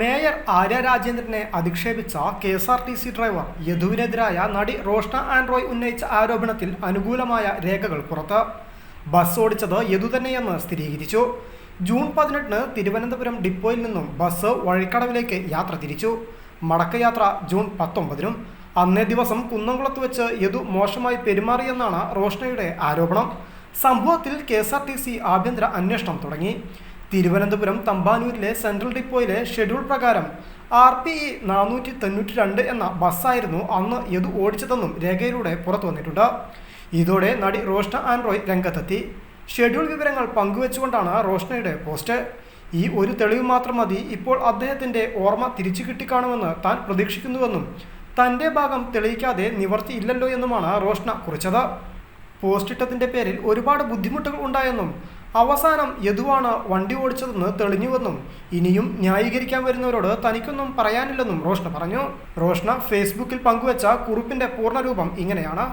Mayor Arya രാജേന്ദ്രനെ അധിക്ഷേപിച്ച K S R T C driver യദുവിനെതിരായ നടി റോഷ്ന ആൻഡ്രോയ് ഉന്നയിച്ച ആരോപണത്തിൽ അനുകൂലമായ രേഖകൾ പുറത്ത്. ബസ് ഓടിച്ചത് യദു തന്നെയെന്ന് സ്ഥിരീകരിച്ചു. ജൂൺ പതിനെട്ടിന് തിരുവനന്തപുരം ഡിപ്പോയിൽ നിന്നും ബസ് വഴിക്കടവിലേക്ക് യാത്ര തിരിച്ചു. മടക്കയാത്ര ജൂൺ പത്തൊമ്പതിനും. അന്നേ ദിവസം കുന്നംകുളത്ത് വെച്ച് യദു മോശമായി പെരുമാറിയെന്നാണ് റോഷ്നയുടെ ആരോപണം. സംഭവത്തിൽ K S R T C ആഭ്യന്തര അന്വേഷണം തുടങ്ങി. തിരുവനന്തപുരം തമ്പാനൂരിലെ സെൻട്രൽ ഡിപ്പോയിലെ ഷെഡ്യൂൾ പ്രകാരം ആർ പി ഇ നാനൂറ്റി തൊണ്ണൂറ്റി രണ്ട് എന്ന ബസ്സായിരുന്നു അന്ന് യദു ഓടിച്ചതെന്നും രേഖയിലൂടെ പുറത്തു വന്നിട്ടുണ്ട്. ഇതോടെ നടി റോഷ്ന ആൻഡ്രോയ് രംഗത്തെത്തി. ഷെഡ്യൂൾ വിവരങ്ങൾ പങ്കുവെച്ചുകൊണ്ടാണ് റോഷ്നയുടെ പോസ്റ്റ്. ഈ ഒരു തെളിവ് മാത്രം മതി ഇപ്പോൾ അദ്ദേഹത്തിന്റെ ഓർമ്മ തിരിച്ചു കിട്ടിക്കാണുമെന്ന് താൻ പ്രതീക്ഷിക്കുന്നുവെന്നും തന്റെ ഭാഗം തെളിയിക്കാതെ നിവർത്തിയില്ലല്ലോ എന്നുമാണ് റോഷ്ന കുറിച്ചത്. പോസ്റ്റിട്ടത്തിന്റെ പേരിൽ ഒരുപാട് ബുദ്ധിമുട്ടുകൾ ഉണ്ടായെന്നും അവസാനം യദുവാണ് വണ്ടി ഓടിച്ചതെന്ന് തെളിഞ്ഞുവെന്നും ഇനിയും ന്യായീകരിക്കാൻ വരുന്നവരോട് തനിക്കൊന്നും പറയാനില്ലെന്നും റോഷ്ന പറഞ്ഞു. റോഷ്ന ഫേസ്ബുക്കിൽ പങ്കുവച്ച കുറിപ്പിന്റെ പൂർണരൂപം ഇങ്ങനെയാണ്.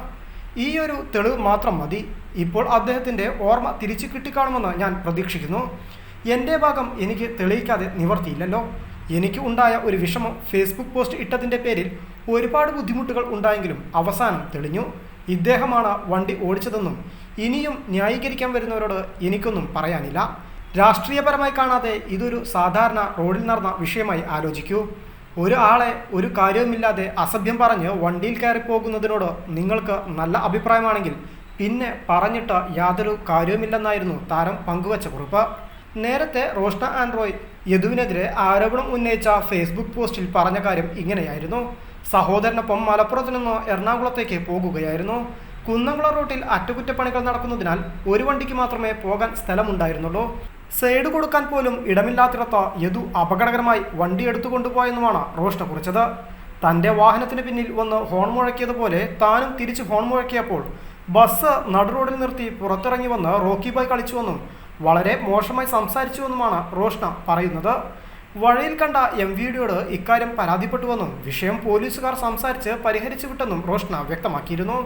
ഈ ഒരു തെളിവ് മാത്രം മതി. ഇപ്പോൾ അദ്ദേഹത്തിന്റെ ഓർമ്മ തിരിച്ചു കിട്ടിക്കാണുമെന്ന് ഞാൻ പ്രതീക്ഷിക്കുന്നു. എന്റെ ഭാഗം എനിക്ക് തെളിയിക്കാതെ നിവർത്തിയില്ലല്ലോ. എനിക്ക് ഉണ്ടായ ഒരു വിഷമം ഫേസ്ബുക്ക് പോസ്റ്റ് ഇട്ടതിന്റെ പേരിൽ ഒരുപാട് ബുദ്ധിമുട്ടുകൾ ഉണ്ടായെങ്കിലും അവസാനം തെളിഞ്ഞു. ഇദ്ദേഹമാണ് വണ്ടി ഓടിച്ചതെന്നും ഇനിയും ന്യായീകരിക്കാൻ വരുന്നവരോട് എനിക്കൊന്നും പറയാനില്ല. രാഷ്ട്രീയപരമായി കാണാതെ ഇതൊരു സാധാരണ റോഡിൽ നടന്ന വിഷയമായി ആലോചിക്കൂ. ഒരു ആളെ ഒരു കാര്യവുമില്ലാതെ അസഭ്യം പറഞ്ഞ് വണ്ടിയിൽ കയറി പോകുന്നതിനോട് നിങ്ങൾക്ക് നല്ല അഭിപ്രായമാണെങ്കിൽ പിന്നെ പറഞ്ഞിട്ട് യാതൊരു കാര്യവുമില്ലെന്നായിരുന്നു താരം പങ്കുവച്ച കുറിപ്പ്. നേരത്തെ റോഷ്ന ആൻഡ്രോയ് യദുവിനെതിരെ ആരോപണം ഉന്നയിച്ച ഫേസ്ബുക്ക് പോസ്റ്റിൽ പറഞ്ഞ കാര്യം ഇങ്ങനെയായിരുന്നു. സഹോദരനൊപ്പം മലപ്പുറത്തു നിന്ന് എറണാകുളത്തേക്ക് പോകുകയായിരുന്നു. കുന്നംകുളം റൂട്ടിൽ അറ്റകുറ്റപ്പണികൾ നടക്കുന്നതിനാൽ ഒരു വണ്ടിക്ക് മാത്രമേ പോകാൻ സ്ഥലമുണ്ടായിരുന്നുള്ളൂ. സൈഡ് കൊടുക്കാൻ പോലും ഇടമില്ലാത്തിടത്ത യദു അപകടകരമായി വണ്ടി എടുത്തുകൊണ്ടുപോയെന്നുമാണ് റോഷ്ന കുറിച്ചത്. തന്റെ വാഹനത്തിന് പിന്നിൽ വന്ന് ഹോൺ മുഴക്കിയതുപോലെ താനും തിരിച്ച് ഹോൺ മുഴക്കിയപ്പോൾ ബസ് നടുറോഡിൽ നിർത്തി പുറത്തിറങ്ങി വന്ന് റോക്കി ബൈ കളിച്ചുവെന്നും വളരെ മോശമായി സംസാരിച്ചുവെന്നുമാണ് റോഷ്ന പറയുന്നത്. വഴിയിൽ കണ്ട എം വിഡിയോട് ഇക്കാര്യം പരാതിപ്പെട്ടുവെന്നും വിഷയം പോലീസുകാർ സംസാരിച്ച് പരിഹരിച്ചു വിട്ടെന്നും റോഷ്ന വ്യക്തമാക്കിയിരുന്നു.